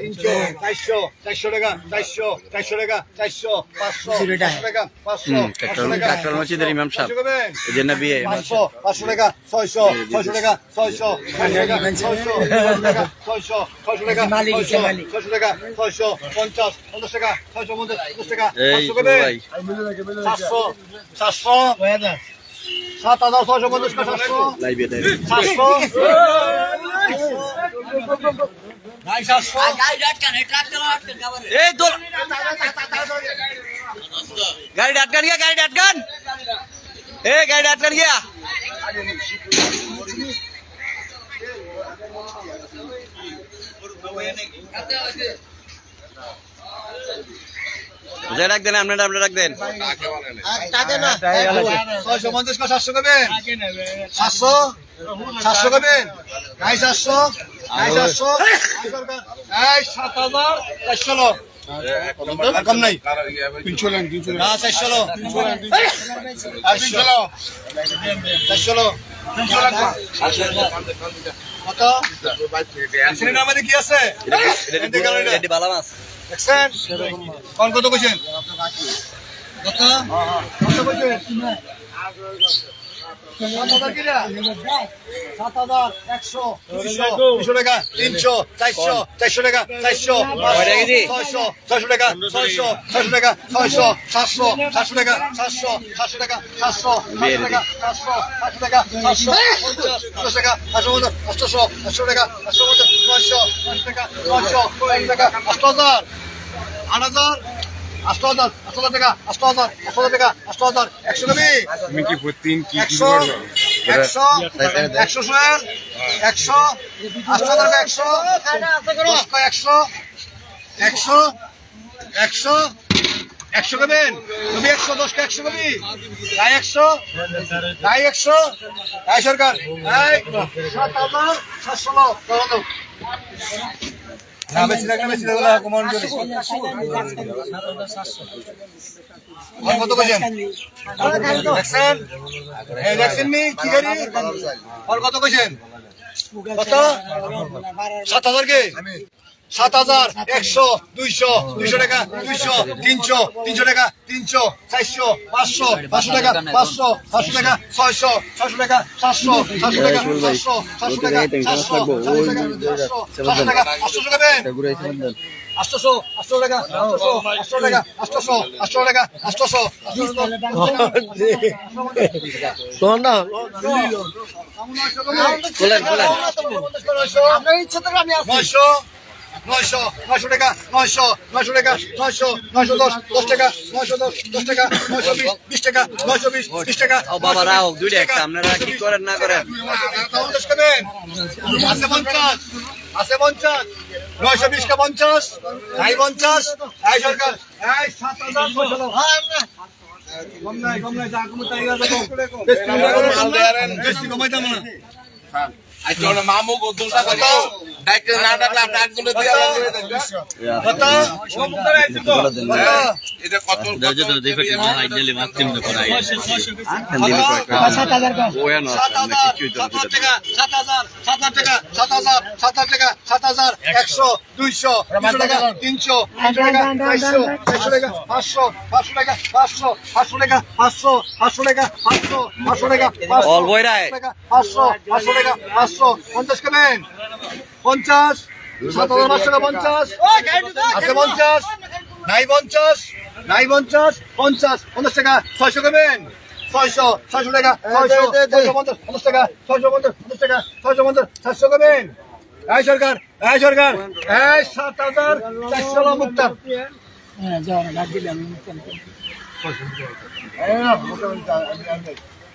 তিনশো চারশো চারশো টাকা চারশো চারশো টাকা চারশো পাঁচশো টাকা। পাঁচশো ডাক্তার- টাকা। মসজিদের ইমাম সাহেব। পাঁচশো এই জন্য বিয়ে পাঁচশো পাঁচশো টাকা ছয়শো ছয়শো টাকা ছয়শো ছয়শো টাকা ছয়শো ছয়শো টাকা ছয়শো টাকা ছয়শো ছয়শো টাকা ছয়শো পঞ্চাশ পঞ্চাশ টাকা ছয়শো পঞ্চাশ পঞ্চাশ টাকা সাতশো সাতশো সাত হাজার ছয়শো পঞ্চাশ টাকা সাতশো সাতশো গাড়ি আটকান গিয়া গাড়ি আটকান এ গাড়ি আটকান গিয়া যে রাখ দেন আপনারা আপনারা রাখ দেন ছয়শো পঞ্চাশ টাকা সাতশো করবেন সাতশো সাতশো করবেন নাই সাতশো নাই সাতশো এই সাত হাজার চারশো লোক কম নাই না চারশো লোক চারশো লোক চারশো লোক কত কি আছে ভালো মাছ? দেখছেন? কোন কত কইছেন? কত কত কইছেন? সাত হাজার একশো, দুইশো টাকা, তিনশো, চারশো, চারশো টাকা, চারশো, ছয়শো, ছয়শো টাকা, ছয়শো, ছয়শো টাকা, ছয়শো, সাতশো, সাতশো টাকা, সাতশো, সাতশো টাকা, সাতশো, সাতশো টাকা, সাতশো, সাতশো টাকা, সাতশো, পঞ্চাশ, পঞ্চাশ টাকা, সাতশো পঞ্চাশ, আটশোশো, আটশো টাকা, আটশো পঞ্চাশ, নয়শো, নয়শো টাকা, নয়শো, টাকা, আট হাজার, আট হাজার, আট হাজার, আট হাজার টাকা, আট হাজার, আট হাজার টাকা, আট হাজার, একশো কবি তুমি কি প্রতিদিন কি কি একশো একশো একশো আটশো টাকা একশো একশো একশো একশো একশো কবেন তুমি একশো দশ কে একশো কবি তাই একশো তাই একশো তাই সরকার এই সাত হাজার সাতশো না বেশি লাগলে বেশি আর কত কইছেন দেখছেন? এই নি, কি গাড়ি? কত কইছেন কত? সাত হাজার কে? সাত হাজার একশো দুইশো দুইশো টাকা দুইশো তিনশো তিনশো টাকা তিনশো চারশো পাঁচশো পাঁচশো টাকা পাঁচশো পাঁচশো টাকা ছয়শো ছয়শো টাকা সাতশো সাতশো টাকা সাতশো সাতশো টাকা সাতশো সাতশো টাকা সাতশো টাকা আটশো টাকা আটশোশো আটশো টাকা আটশোশো আটশো টাকা আটশোশো আটশো টাকা আটশোশো। নয়শো নয়শো নয়শো টাকা নয়শো নয়শো টাকা নয়শো নয়শো দশ দশ টাকা নয়শো দশ দশ টাকা নয়শো বিশ বিশ টাকা নয়শো বিশ বিশ টাকা ও বাবা রাও দুইটা একটা আপনারা কি করেন না করেন? আছে পঞ্চাশ আছে পঞ্চাশ। নয়শো বিশ কা পঞ্চাশ নাই পঞ্চাশ। এই সরকার এই সাত হাজার কম নাই কম নাই যা কম তাই কম। বেশি কম নাই, বেশি কমাইতাম না মামু গোদুলটা কত ডাক্তার না ডাকলাম ডাকগুলো দিয়ে কত? কত? এটা কত হাজার একশো দুইশো টাকা তিনশো টাকা চারশো চারশো টাকা পাঁচশো পাঁচশো টাকা পাঁচশো পাঁচশো টাকা পাঁচশো পাঁচশো টাকা পাঁচশো পাঁচশো টাকা পাঁচশো পাঁচশো পাঁচশো টাকা পাঁচশো পঞ্চাশ কেবেন পঞ্চাশ সাত হাজার পাঁচশো পঞ্চাশ? আছে পঞ্চাশ? নাই পঞ্চাশ? নাই পঞ্চাশ? পঞ্চাশ। পঞ্চাশ টাকা। ছয়শো কেবেন ছয়শো ছয়শো টাকা ছয়শো পঞ্চাশ পঞ্চাশ টাকা ছয়শো পঞ্চাশ পঞ্চাশ টাকা ছয়শো পঞ্চাশ সাতশো কেবেন এই সরকার এই সরকার এই সাত হাজার চারশো মুক্তার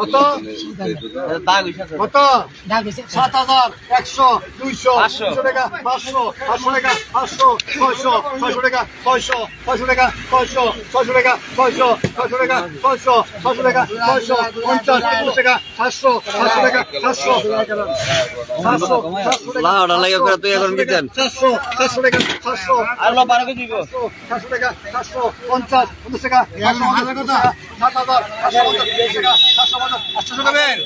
কত? কত? সাত হাজার একশো দুইশো দুশো টাকা পাঁচশো পাঁচশো টাকা পাঁচশো ছয়শো ছয়শো টাকা ছয়শো ছয়শো টাকা ছয়শো ছয়শো টাকা ছয়শো ছয়শো টাকা ছয়শো ছয়শো টাকা ছয়শো পঞ্চাশ পঞ্চাশ টাকা সাতশো সাতশো টাকা সাতশো সাতশো সাতশো টাকা সাতশো সাতশো সাতশো সাতশো পঞ্চাশ পঞ্চাশ টাকা সাত হাজার সাতশো পঞ্চাশ টাকা সাতশো পঞ্চাশ আটশোশো দেবেন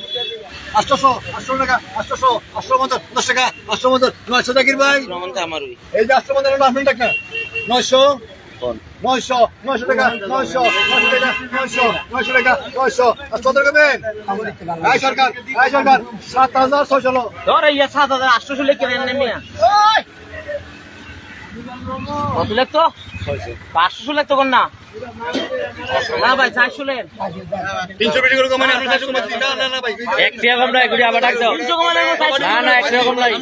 আটশোশো আটশো টাকা আটশোশো আটশো পঞ্চাশ পঞ্চাশ টাকা আটশো পঞ্চাশ নয়শো টাকির ভাই আমার এই যে আটশো পঞ্চাশ আপনি টাকা নয়শো? নয়শো নয়শো টাকা নয়শো নয়শো টাকা নয়শো নয়শো টাকা নয়শো। আর কত দেবেন আয় সরকার আয় সরকার সাত হাজার ছয়শো লো। ধর ইয়া সাত হাজার আটশো লেখ কত তো পাঁচশো লেখ তো না? না ভাই চারশো লেখ তিনশো বেশি করে কমানি আমরা চারশো কমাচ্ছি না না না ভাই। এক টাকা কম নাই গুড়ি আবার ডাক দাও। না না এক টাকা কম নাই।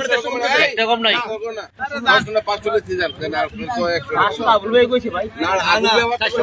এক টাকা কম নাই। পাঁচশো ভাই কইছি ভাই। না আমি একশো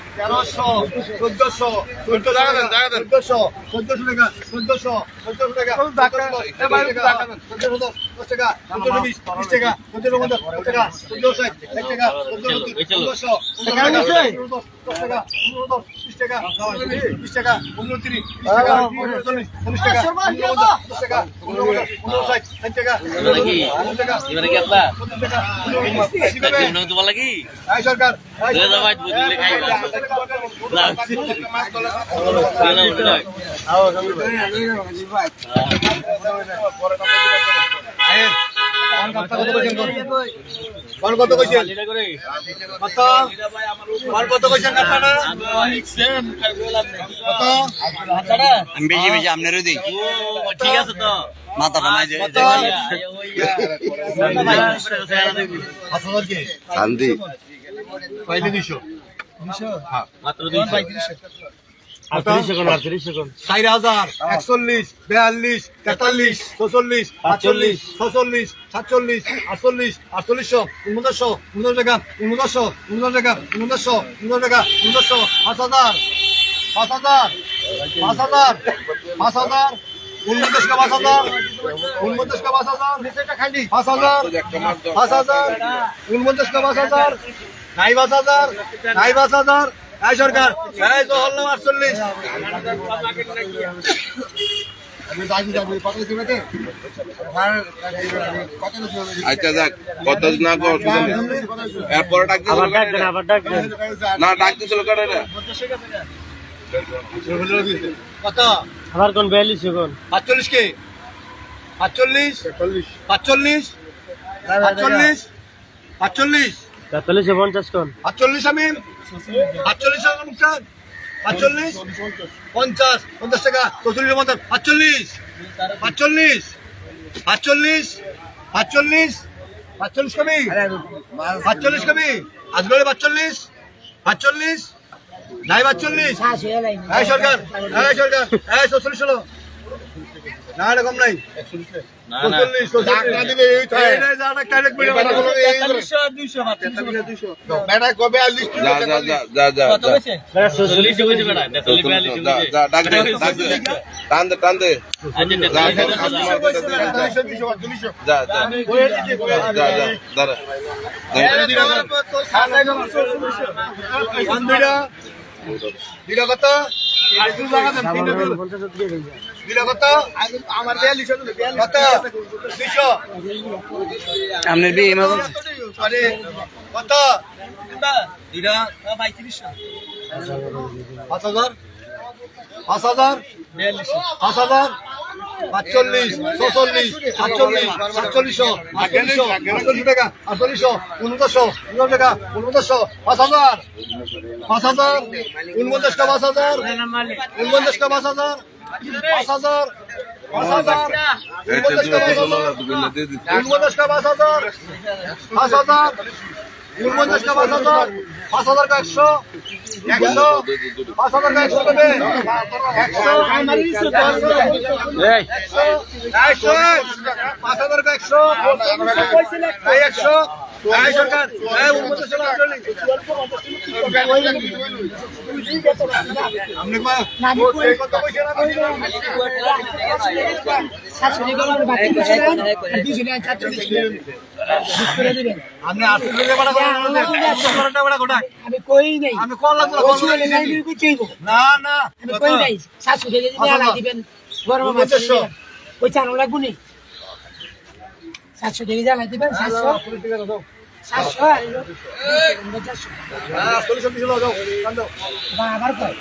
তেরোশো চোদ্দশো চোদ্দ টাকা দেন, টাকা দেন। চোদ্দশো চোদ্দশো টাকা চোদ্দশো চোদ্দশো টাকা চোদ্দশো দশ টাকা চোদ্দশো বিশ বিশ টাকা চোদ্দশো পঞ্চাশ টাকা চোদ্দশো ষাট এক টাকা চোদ্দশো চোদ্দশো দশ টাকা পনেরো দশ বিশ টাকা বিশ টাকা পনেরো তিরিশ টাকা চল্লিশ চল্লিশ টাকা দশ টাকা পনেরো পনেরো ষাট ষাট টাকা সরকার আয় কোন কত কইছেন? কত? কোন কত কইছেন কাটানা কত? আমি বেশি বেশি আপনারও দিই। ঠিক আছে তো। মাথাটা নাই যে শান্তি। মাত্র দুইশো। চার হাজার একচল্লিশ বিয়াল্লিশ তেতাল্লিশ চৌচল্লিশ আটচল্লিশ ছচল্লিশ সাতচল্লিশ আটচল্লিশ আটচল্লিশশো উনদশশো উনদশ টাকা উনদশশো উনদশ টাকা উনদশশো উনদশ টাকা উনদশশো পাঁচ হাজার পাঁচ হাজার পাঁচ হাজার পাঁচ হাজার উনপঞ্চাশ কা পাঁচ হাজার উনপঞ্চাশ কা পাঁচ হাজার পাঁচ হাজার। পাঁচ হাজার উনপঞ্চাশ কা পাঁচ হাজার নাই পাঁচ হাজার নাই পাঁচ হাজার এই সরকার। এই তো হল আচ্ছা যাক কত না কো এরপরে ডাক না ডাক দিছিল কত? কোন কোন? পঞ্চাশ কোন? পাঁচচল্লিশ আমি? পাঁচচল্লিশ টাকা মুখটান পাঁচচল্লিশ? পঞ্চাশ। পঞ্চাশ টাকা। চৌচল্লিশ পঞ্চাশ পাঁচচল্লিশ। পাঁচচল্লিশ। পাঁচচল্লিশ। পাঁচচল্লিশ। পাঁচচল্লিশ কবি? পাঁচচল্লিশ কবি? আজগড়ে পাঁচচল্লিশ। পাঁচচল্লিশ। নাই পাঁচচল্লিশ। এই সরকার এই সরকার এই চৌচল্লিশ হলো। না এটা কম নাই। দুইটা কত? আপনার বিয়ে কত? দুইটা? পাঁচ হাজার পাঁচ হাজার পাঁচ হাজার পাঁচচল্লিশ ছচল্লিশ আটচল্লিশ সাতচল্লিশশো আটচল্লিশশো আটচল্লিশ টাকা আটচল্লিশশো উনপঞ্চাশশো উনপঞ্চাশ টাকা উনপঞ্চাশশো পাঁচ হাজার পাঁচ হাজার উনপঞ্চাশ টা পাঁচ হাজার উনপঞ্চাশ টা পাঁচ হাজার পাঁচ হাজার পাঁচ হাজার এটা উনপঞ্চাশ পাঁচ হাজার পাঁচ হাজার উনপঞ্চাশটা পাঁচ হাজার পাঁচ হাজার একশো একশো পাঁচ একশো দেবে। একশো পাঁচ হাজার কা একশো। একশো এই সরকার। টাকা চলি আপনি আমি কই নাই। আমি কল না, না। আমি কই নাই। শাশু থেকে দিবেন গরম মাছ ওই চানো লাগবো নি সাতশো থেকে জ্বালাই দিবেন সাতশো সাতশো আর হলো পঞ্চাশশো। হ্যাঁ আবার কয়?